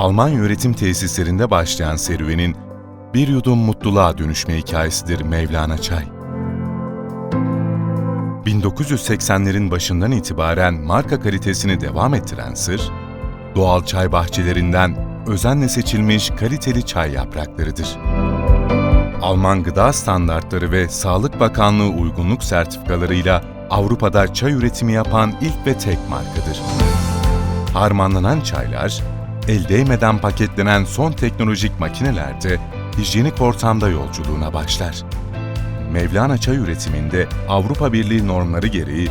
Alman üretim tesislerinde başlayan serüvenin bir yudum mutluluğa dönüşme hikayesidir Mevlana Çay. 1980'lerin başından itibaren marka kalitesini devam ettiren sır, doğal çay bahçelerinden özenle seçilmiş kaliteli çay yapraklarıdır. Alman gıda standartları ve Sağlık Bakanlığı uygunluk sertifikalarıyla Avrupa'da çay üretimi yapan ilk ve tek markadır. Harmanlanan çaylar, el değmeden paketlenen son teknolojik makinelerde hijyenik ortamda yolculuğuna başlar. Mevlana çay üretiminde Avrupa Birliği normları gereği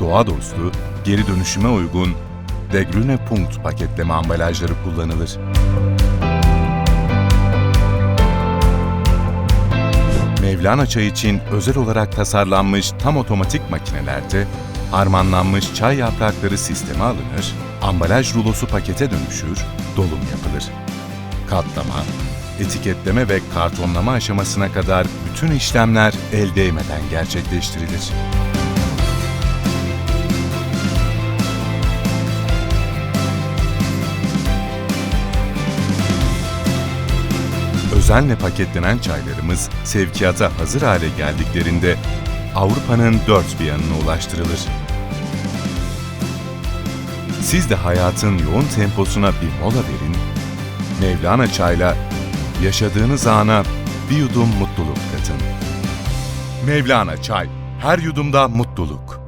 doğa dostu, geri dönüşüme uygun De Grüne Punkt paketleme ambalajları kullanılır. Mevlana çay için özel olarak tasarlanmış tam otomatik makinelerde harmanlanmış çay yaprakları sisteme alınır, ambalaj rulosu pakete dönüşür, dolum yapılır. Katlama, etiketleme ve kartonlama aşamasına kadar bütün işlemler el değmeden gerçekleştirilir. Özenle paketlenen çaylarımız sevkiyata hazır hale geldiklerinde Avrupa'nın dört bir yanına ulaştırılır. Siz de hayatın yoğun temposuna bir mola verin, Mevlana Çay'la yaşadığınız ana bir yudum mutluluk katın. Mevlana Çay, her yudumda mutluluk.